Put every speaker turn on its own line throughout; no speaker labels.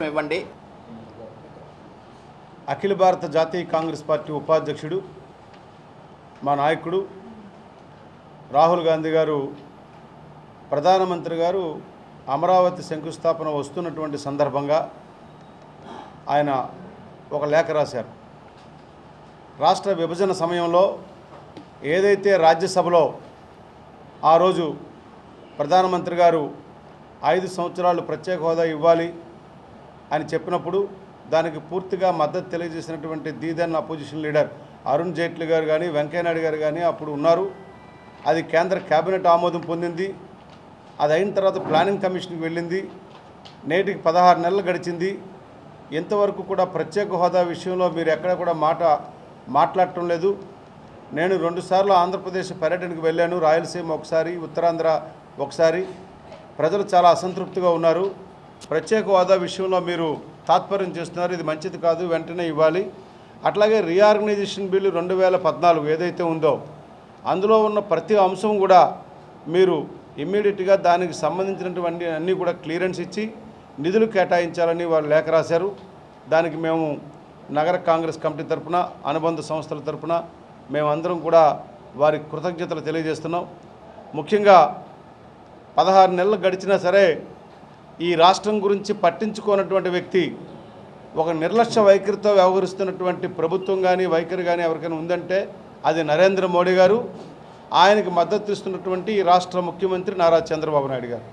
చూస్తే.
ఇవ్వండి
అఖిల భారత జాతీయ కాంగ్రెస్ పార్టీ ఉపాధ్యక్షుడు మా నాయకుడు రాహుల్ గాంధీ గారు ప్రధానమంత్రి గారు అమరావతి శంకుస్థాపన వస్తున్నటువంటి సందర్భంగా ఆయన ఒక లేఖ రాశారు రాష్ట్ర విభజన సమయంలో ఏదైతే రాజ్యసభలో ఆ రోజు ప్రధానమంత్రి గారు ఐదు సంవత్సరాలు ప్రత్యేక హోదా ఇవ్వాలి అని చెప్పినప్పుడు దానికి పూర్తిగా మద్దతు తెలియజేసినటువంటి the then opposition leader Arun Jaitley garu కానీ వెంకయ్యనాయుడు గారు కానీ అప్పుడు ఉన్నారు. అది కేంద్ర కేబినెట్ ఆమోదం పొందింది. అది అయిన తర్వాత ప్లానింగ్ కమిషన్కి వెళ్ళింది. నేటికి పదహారు నెలలు గడిచింది. ఇంతవరకు కూడా ప్రత్యేక హోదా విషయంలో మీరు ఎక్కడ కూడా మాట మాట్లాడటం లేదు. నేను రెండుసార్లు ఆంధ్రప్రదేశ్ పర్యటనకు వెళ్ళాను. రాయలసీమ ఒకసారి ఉత్తరాంధ్ర ఒకసారి. ప్రజలు చాలా అసంతృప్తిగా ఉన్నారు. ప్రత్యేక హోదా విషయంలో మీరు తాత్పర్యం చేస్తున్నారు ఇది మంచిది కాదు వెంటనే ఇవ్వాలి. అట్లాగే రీఆర్గనైజేషన్ బిల్లు రెండు వేల పద్నాలుగు ఏదైతే ఉందో అందులో ఉన్న ప్రతి అంశం కూడా మీరు ఇమ్మీడియట్గా దానికి సంబంధించినటువంటి అన్నీ కూడా క్లియరెన్స్ ఇచ్చి నిధులు కేటాయించాలని వారు లేఖ రాశారు. దానికి మేము నగర కాంగ్రెస్ కమిటీ తరపున అనుబంధ సంస్థల తరపున మేమందరం కూడా వారికి కృతజ్ఞతలు తెలియజేస్తున్నాం. ముఖ్యంగా పదహారు నెలలు గడిచినా సరే ఈ రాష్ట్రం గురించి పట్టించుకోనటువంటి వ్యక్తి ఒక నిర్లక్ష్య వైఖరితో వ్యవహరిస్తున్నటువంటి ప్రభుత్వం కానీ వైఖరి కానీ ఎవరికైనా ఉందంటే అది నరేంద్ర మోడీ గారు. ఆయనకి మద్దతు ఇస్తున్నటువంటి ఈ రాష్ట్ర ముఖ్యమంత్రి నారా చంద్రబాబు నాయుడు గారు.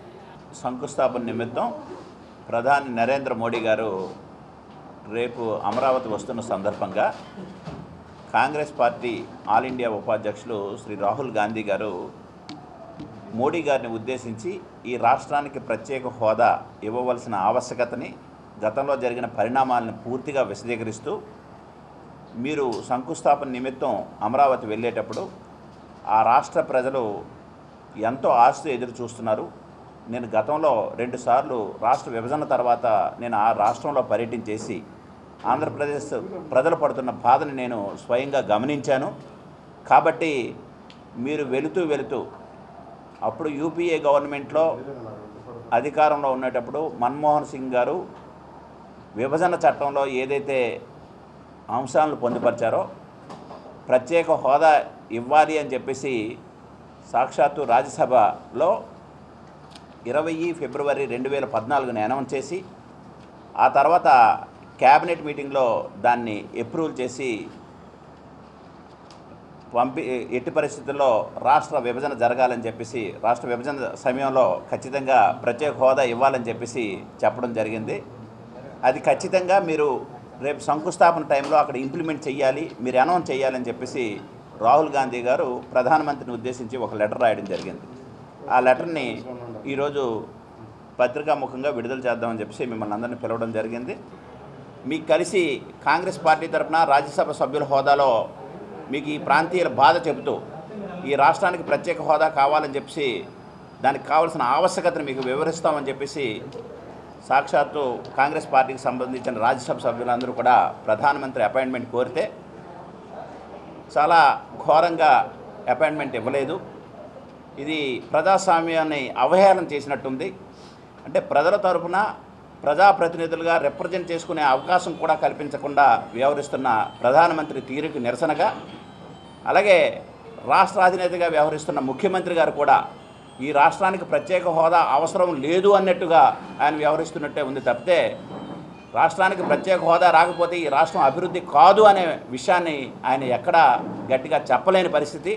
శంకుస్థాపన నిమిత్తం ప్రధాని నరేంద్ర మోడీ గారు రేపు అమరావతి వస్తున్న సందర్భంగా కాంగ్రెస్ పార్టీ ఆల్ ఇండియా ఉపాధ్యక్షులు శ్రీ రాహుల్ గాంధీ గారు మోడీ గారిని ఉద్దేశించి ఈ రాష్ట్రానికి ప్రత్యేక హోదా ఇవ్వవలసిన ఆవశ్యకతని గతంలో జరిగిన పరిణామాలను పూర్తిగా విశదీకరిస్తూ మీరు శంకుస్థాపన నిమిత్తం అమరావతి వెళ్ళేటప్పుడు ఆ రాష్ట్ర ప్రజలు ఎంతో ఆశతో ఎదురు చూస్తున్నారు. నేను గతంలో రెండుసార్లు రాష్ట్ర విభజన తర్వాత నేను ఆ రాష్ట్రంలో పర్యటన చేసి ఆంధ్రప్రదేశ్ ప్రజలు పడుతున్న బాధని నేను స్వయంగా గమనించాను. కాబట్టి మీరు వెళుతూ వెళుతూ అప్పుడు యూపీఏ గవర్నమెంట్లో అధికారంలో ఉండేటప్పుడు మన్మోహన్ సింగ్ గారు విభజన చట్టంలో ఏదైతే అంశాలను పొందుపరిచారో ప్రత్యేక హోదా ఇవ్వాలి అని చెప్పేసి సాక్షాత్తు రాజ్యసభలో ఇరవై ఫిబ్రవరి రెండు వేల పద్నాలుగుని అనౌన్స్ చేసి ఆ తర్వాత క్యాబినెట్ మీటింగ్లో దాన్ని అప్రూవల్ చేసి పంపి ఎట్టి పరిస్థితుల్లో రాష్ట్ర విభజన జరగాలని చెప్పేసి రాష్ట్ర విభజన సమయంలో ఖచ్చితంగా ప్రత్యేక హోదా ఇవ్వాలని చెప్పేసి చెప్పడం జరిగింది. అది ఖచ్చితంగా మీరు రేపు శంకుస్థాపన టైంలో అక్కడ ఇంప్లిమెంట్ చేయాలి మీరు అనౌన్స్ చేయాలని చెప్పేసి రాహుల్ గాంధీ గారు ప్రధానమంత్రిని ఉద్దేశించి ఒక లెటర్ రాయడం జరిగింది. ఆ లెటర్ని ఈరోజు పత్రికాముఖంగా విడుదల చేద్దామని చెప్పేసి మిమ్మల్ని అందరినీ పిలవడం జరిగింది. మీకు కలిసి కాంగ్రెస్ పార్టీ తరఫున రాజ్యసభ సభ్యుల హోదాలో మీకు ఈ ప్రాంతీయుల బాధ చెబుతూ ఈ రాష్ట్రానికి ప్రత్యేక హోదా కావాలని చెప్పేసి దానికి కావాల్సిన ఆవశ్యకతను మీకు వివరిస్తామని చెప్పేసి సాక్షాత్తు కాంగ్రెస్ పార్టీకి సంబంధించిన రాజ్యసభ సభ్యులందరూ కూడా ప్రధానమంత్రి అపాయింట్మెంట్ కోరితే చాలా ఘోరంగా అపాయింట్మెంట్ ఇవ్వలేదు. ఇది ప్రజాస్వామ్యాన్ని అవహేళన చేసినట్టుంది. అంటే ప్రజల తరఫున ప్రజాప్రతినిధులుగా రిప్రజెంట్ చేసుకునే అవకాశం కూడా కల్పించకుండా వ్యవహరిస్తున్న ప్రధానమంత్రి తీరుకు నిరసనగా అలాగే రాష్ట్ర అధినేతగా వ్యవహరిస్తున్న ముఖ్యమంత్రి గారు కూడా ఈ రాష్ట్రానికి ప్రత్యేక హోదా అవసరం లేదు అన్నట్టుగా ఆయన వ్యవహరిస్తున్నట్టే ఉంది తప్పితే రాష్ట్రానికి ప్రత్యేక హోదా రాకపోతే ఈ రాష్ట్రం అభివృద్ధి కాదు అనే విషయాన్ని ఆయన ఎక్కడా గట్టిగా చెప్పలేని పరిస్థితి.